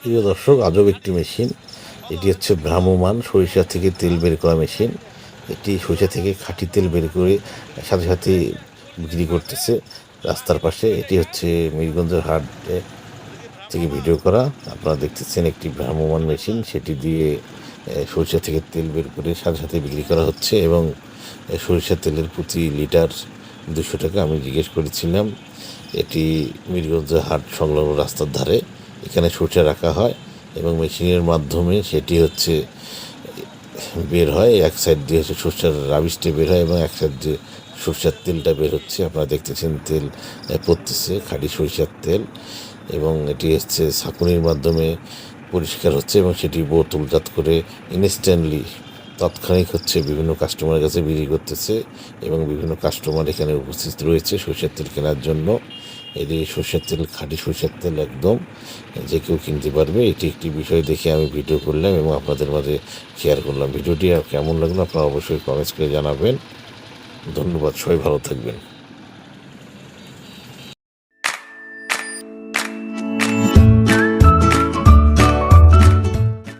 প্রিয় দর্শক আজব একটি মেশিন। এটি হচ্ছে ভ্রাম্যমান সরিষা থেকে তেল বের করা মেশিন। এটি সরিষা থেকে খাঁটি তেল বের করে সাথে সাথে বিক্রি করতেছে। রাস্তার পাশে এটি হচ্ছে মিরগঞ্জের হাট থেকে ভিডিও করা। আপনারা দেখতেছেন একটি ভ্রাম্যমান মেশিন। সেটি দিয়ে সরিষা থেকে তেল বের করে সাথে সাথে বিক্রি করা হচ্ছে এবং সরিষার তেলের প্রতি লিটার দুশো টাকা আমি জিজ্ঞেস করেছিলাম। এটি মিরগঞ্জ হাট সংলগ্ন রাস্তার ধারে। এখানে সরিষা রাখা হয় এবং মেশিনের মাধ্যমে সেটি হচ্ছে বের হয়। এক সাইড দিয়ে হচ্ছে সরষার রাবিশটা বের হয় এবং এক সাইড দিয়ে সরষার তেলটা বের হচ্ছে। আপনারা দেখতেছেন তেল পড়তেছে খাঁটি সরিষার তেল এবং এটি হচ্ছে ছাঁকুনির মাধ্যমে পরিষ্কার হচ্ছে এবং সেটি বোতলজাত করে ইনস্ট্যান্টলি তাৎক্ষণিক হচ্ছে বিভিন্ন কাস্টমারের কাছে বিক্রি করতেছে এবং বিভিন্ন কাস্টমার এখানে উপস্থিত রয়েছে সরষের তেল কেনার জন্য। এটি সরষের তেল, খাঁটি সরষের তেল একদম, যে কেউ কিনতে পারবে, এটি একটি বিষয় দেখে আমি ভিডিও করলাম এবং আপনাদের মাঝে শেয়ার করলাম। ভিডিওটি কেমন লাগল আপনারা অবশ্যই কমেন্টস করে জানাবেন। ধন্যবাদ, সবাই ভালো থাকবেন।